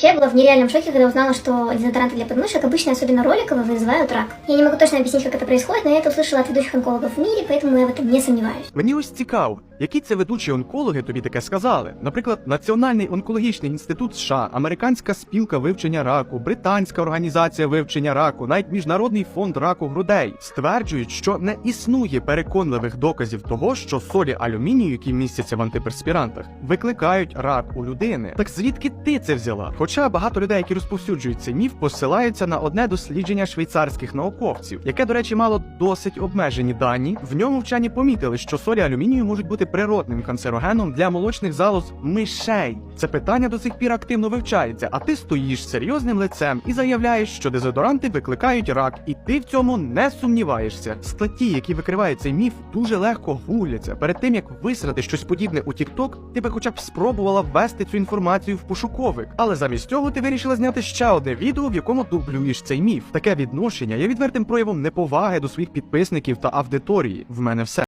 Вообще, я была в нереальном шоке, когда узнала, что дезодоранты для подмышек, обычно особенно роликовые, вызывают рак. Я не могу точно объяснить, как это происходит, но я это услышала от ведущих онкологов в мире, поэтому я в этом не сомневаюсь. Мені ось цікаво, які це ведучі онкологи тобі таке сказали. Наприклад, Національний онкологічний інститут США, Американська спілка вивчення раку, Британська організація вивчення раку, навіть Міжнародний фонд раку грудей стверджують, що не існує переконливих доказів того, що солі алюмінію, які містяться в антиперспірантах, викликають рак у людини. Так звідки ти це взяла? Хоча багато людей, які розповсюджують цей міф, посилаються на одне дослідження швейцарських науковців, яке, до речі, мало досить обмежені дані. В ньому вчені помітили, що солі алюмінію можуть бути природним канцерогеном для молочних залоз мишей. Це питання до сих пір активно вивчається, а ти стоїш серйозним лицем і заявляєш, що дезодоранти викликають рак, і ти в цьому не сумніваєшся. Статті, які викривають цей міф, дуже легко гугляться. Перед тим як висрати щось подібне у TikTok, ти би хоча б спробувала ввести цю інформацію в пошуковик. Але замість цього ти вирішила зняти ще одне відео, в якому дублюєш цей міф. Таке відношення є відвертим проявом неповаги до своїх підписників та аудиторії. В мене все.